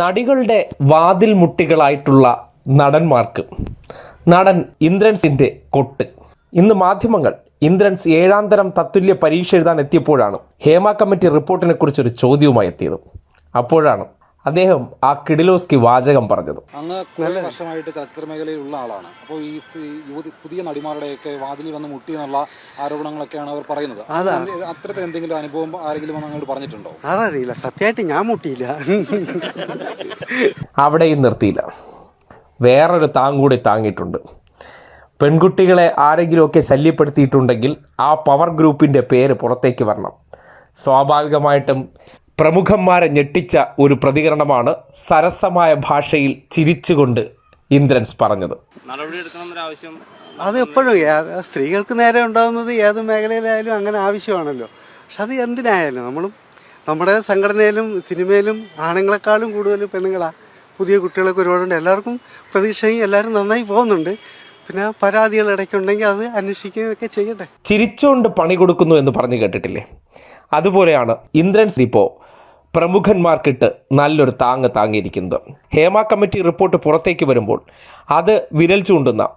നടികളുടെ വാതിൽ മുട്ടികളായിട്ടുള്ള നടന്മാർക്ക്. നടൻ ഇന്ദ്രൻസിന്റെ കൊട്ട്. ഇന്ന് മാധ്യമങ്ങൾ ഇന്ദ്രൻസ് ഏഴാം തരം തത്തുല്യ പരീക്ഷ എഴുതാൻ എത്തിയപ്പോഴാണ് ഹേമ കമ്മിറ്റി റിപ്പോർട്ടിനെ കുറിച്ചൊരു ചോദ്യവുമായി എത്തിയത്. അപ്പോഴാണ് അദ്ദേഹം ആ കിഡിലോസ്കി വാചകം പറഞ്ഞത്. അങ്ങ് കുറെ വർഷമായിട്ട് ചലച്ചിത്ര മേഖലയിലുള്ള ആളാണ്. അപ്പോൾ ഈ യുവതി പുതിയ നടിമാരുടെയൊക്കെ വാതിലിൽ വന്ന് മുട്ടി എന്നുള്ള ആരോപണങ്ങളൊക്കെയാണ് അവർ പറയുന്നത്. അതാ. അത്തരത്തിൽ എന്തെങ്കിലും അനുഭവം ആരെങ്കിലും വന്ന് അങ്ങോട്ട് പറഞ്ഞിട്ടുണ്ടോ? അതറിയില്ല. സത്യമായിട്ട് ഞാൻ മുട്ടിയില്ല. അവിടെയും നിർത്തിയില്ല. വേറൊരു താങ് കൂടി താങ്ങിയിട്ടുണ്ട്. പെൺകുട്ടികളെ ആരെങ്കിലുമൊക്കെ ശല്യപ്പെടുത്തിയിട്ടുണ്ടെങ്കിൽ ആ പവർ ഗ്രൂപ്പിന്റെ പേര് പുറത്തേക്ക് വരണം. സ്വാഭാവികമായിട്ടും പ്രമുഖന്മാരെ ഞെട്ടിച്ച ഒരു പ്രതികരണമാണ് സരസമായ ഭാഷയിൽ ചിരിച്ചുകൊണ്ട് ഇന്ദ്രൻസ് പറഞ്ഞത്. അത് എപ്പോഴും സ്ത്രീകൾക്ക് നേരെ ഉണ്ടാകുന്നത് ഏത് മേഖലയിലായാലും അങ്ങനെ ആവശ്യമാണല്ലോ. പക്ഷെ അത് എന്തിനായാലും നമ്മളും നമ്മുടെ സംഘടനയിലും സിനിമയിലും ആണുങ്ങളെക്കാളും കൂടുതൽ പെണ്ണുങ്ങളാണ് പുതിയ കുട്ടികളൊക്കെ ഒരുപാടുണ്ട്. എല്ലാവർക്കും പ്രതീക്ഷയും എല്ലാവരും നന്നായി പോകുന്നുണ്ട്. പിന്നെ പരാതികൾ ഇടയ്ക്കുണ്ടെങ്കിൽ അത് അന്വേഷിക്കുകയൊക്കെ ചെയ്യട്ടെ. ചിരിച്ചുകൊണ്ട് പണി കൊടുക്കുന്നു എന്ന് പറഞ്ഞു കേട്ടിട്ടില്ലേ? അതുപോലെയാണ് ഇന്ദ്രൻസ് ഇപ്പോൾ പ്രമുഖന്മാർക്കിട്ട് നല്ലൊരു താങ്ങ് താങ്ങിയിരിക്കുന്നത്. ഹേമ കമ്മിറ്റി റിപ്പോർട്ട് പുറത്തേക്ക് വരുമ്പോൾ അത് വിരൽ ചൂണ്ടുന്ന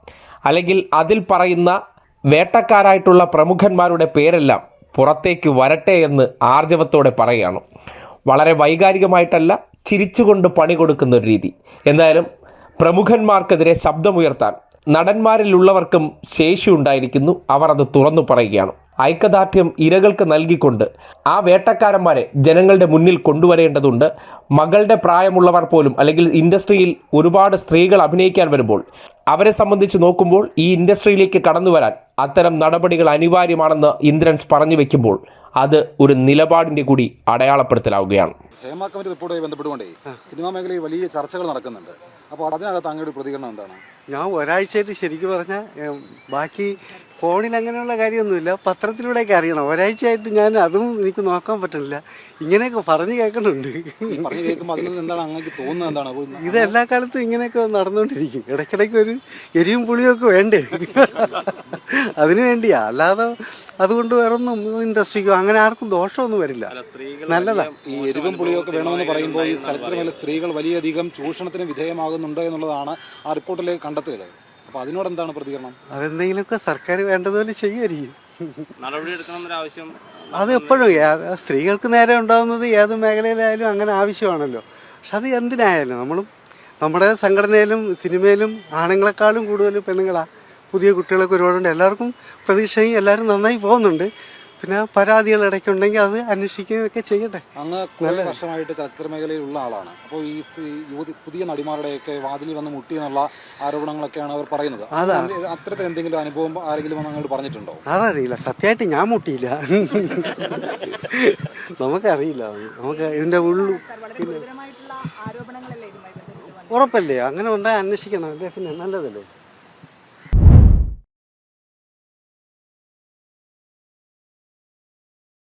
അല്ലെങ്കിൽ അതിൽ പറയുന്ന വേട്ടക്കാരായിട്ടുള്ള പ്രമുഖന്മാരുടെ പേരെല്ലാം പുറത്തേക്ക് വരട്ടെ എന്ന് ആർജവത്തോടെ പറയുകയാണ്. വളരെ വൈകാരികമായിട്ടല്ല ചിരിച്ചുകൊണ്ട് പണി കൊടുക്കുന്ന ഒരു രീതി. എന്തായാലും പ്രമുഖന്മാർക്കെതിരെ ശബ്ദമുയർത്താൻ നടന്മാരിലുള്ളവർക്കും ശേഷിയുണ്ടായിരിക്കുന്നു. അവർ അത് തുറന്നു പറയുകയാണ്. ഐക്യദാർഢ്യം ഇരകൾക്ക് നൽകിക്കൊണ്ട് ആ വേട്ടക്കാരന്മാരെ ജനങ്ങളുടെ മുന്നിൽ കൊണ്ടുവരേണ്ടതുണ്ട്. മകളുടെ പ്രായമുള്ളവർ പോലും അല്ലെങ്കിൽ ഇൻഡസ്ട്രിയിൽ ഒരുപാട് സ്ത്രീകൾ അഭിനയിക്കാൻ വരുമ്പോൾ അവരെ സംബന്ധിച്ച് നോക്കുമ്പോൾ ഈ ഇൻഡസ്ട്രിയിലേക്ക് കടന്നു വരാൻ അത്തരം നടപടികൾ അനിവാര്യമാണെന്ന് ഇന്ദ്രൻസ് പറഞ്ഞു വെക്കുമ്പോൾ അത് ഒരു നിലപാടിന്റെ കൂടി അടയാളപ്പെടുത്തലാവുകയാണ്. ഹേമ കമ്മിറ്റി റിപ്പോർട്ടുമായി ബന്ധപ്പെട്ടുകൊണ്ടേ സിനിമാ മേഖലയിൽ വലിയ ചർച്ചകൾ നടക്കുന്നുണ്ട്. അപ്പോൾ അതിനകത്ത് അങ്ങയുടെ പ്രതികരണം എന്താണ്? ഞാൻ ഒരാഴ്ചയായിട്ട് ശരിക്കും പറഞ്ഞാൽ ബാക്കി ഫോണിൽ അങ്ങനെയുള്ള കാര്യമൊന്നുമില്ല. പത്രത്തിലൂടെയൊക്കെ അറിയണം. ഒരാഴ്ചയായിട്ട് ഞാൻ അതും എനിക്ക് നോക്കാൻ പറ്റുന്നില്ല. ഇങ്ങനെയൊക്കെ പറഞ്ഞു കേൾക്കണുണ്ട് ഇതെല്ലാ പറഞ്ഞു കേൾക്കുമ്പോൾ അതിൽ നിന്ന് എന്താണ് അങ്ങേക്ക് തോന്നുന്നത് എന്താണ്? അപ്പോൾ ഇത് എല്ലാ കാലത്തും ഇങ്ങനെയൊക്കെ നടന്നുകൊണ്ടിരിക്കും. ഇടയ്ക്കിടയ്ക്ക് ഒരു എരിവും പുളിയൊക്കെ വേണ്ടേ? അതിനു വേണ്ടിയാ. അല്ലാതെ അതുകൊണ്ട് വേറൊന്നും ഇൻഡസ്ട്രിക്കോ അങ്ങനെ ആർക്കും ദോഷമൊന്നും വരില്ല. നല്ലതാ. ഈ എരിവും പുളിയൊക്കെ വേണമെന്ന് പറയുമ്പോൾ ഈ സ്ഥലത്തിന് മേലെ സ്ത്രീകൾ വലിയധികം ചൂഷണത്തിന് വിധേയമാകുന്നുണ്ട് എന്നുള്ളതാണ് ആ റിപ്പോർട്ടിലെ കണ്ടെത്തലുകൾ അപ്പോൾ അതിനോട് എന്താണ് പ്രതികരണം? അതെന്തെങ്കിലുമൊക്കെ സർക്കാർ വേണ്ടതുപോലെ ചെയ്യുമായിരിക്കും. അത് എപ്പോഴും സ്ത്രീകൾക്ക് നേരെ ഉണ്ടാകുന്നത് ഏത് മേഖലയിലായാലും അങ്ങനെ ആവശ്യമാണല്ലോ. പക്ഷെ അത് എന്തിനായാലും നമ്മളും നമ്മുടെ സംഘടനയിലും സിനിമയിലും ആണുങ്ങളെക്കാളും കൂടുതൽ പെണ്ണുങ്ങളാണ് പുതിയ കുട്ടികളൊക്കെ ഒരുപാടുണ്ട്. എല്ലാവർക്കും പ്രതീക്ഷയും എല്ലാവരും നന്നായി പോകുന്നുണ്ട്. പിന്നെ പരാതികൾ ഇടയ്ക്കുണ്ടെങ്കിൽ അത് അന്വേഷിക്കുകയൊക്കെ ചെയ്യട്ടെ. അങ്ങ് നല്ല വർഷമായിട്ട് ചലച്ചിത്ര മേഖലയിലുള്ള ആളാണ്. അപ്പോൾ ഈ സ്ത്രീ യുവതി പുതിയ നടിമാരുടെയൊക്കെ വാതിൽ വന്ന് മുട്ടി എന്നുള്ള ആരോപണങ്ങളൊക്കെയാണ് അവർ പറയുന്നത്. അത്തരത്തിൽ എന്തെങ്കിലും അനുഭവം ആരെങ്കിലും വന്ന് അങ്ങോട്ട് പറഞ്ഞിട്ടുണ്ടോ? അതറിയില്ല. സത്യമായിട്ട് ഞാൻ മുട്ടിയില്ല. നമുക്കറിയില്ല. നമുക്ക് ഇതിന്റെ ഉള്ളു. ഉറപ്പല്ലേ? അങ്ങനെ ഉണ്ടായി അന്വേഷിക്കണം. അല്ലേ പിന്നെ നല്ലതല്ലേ?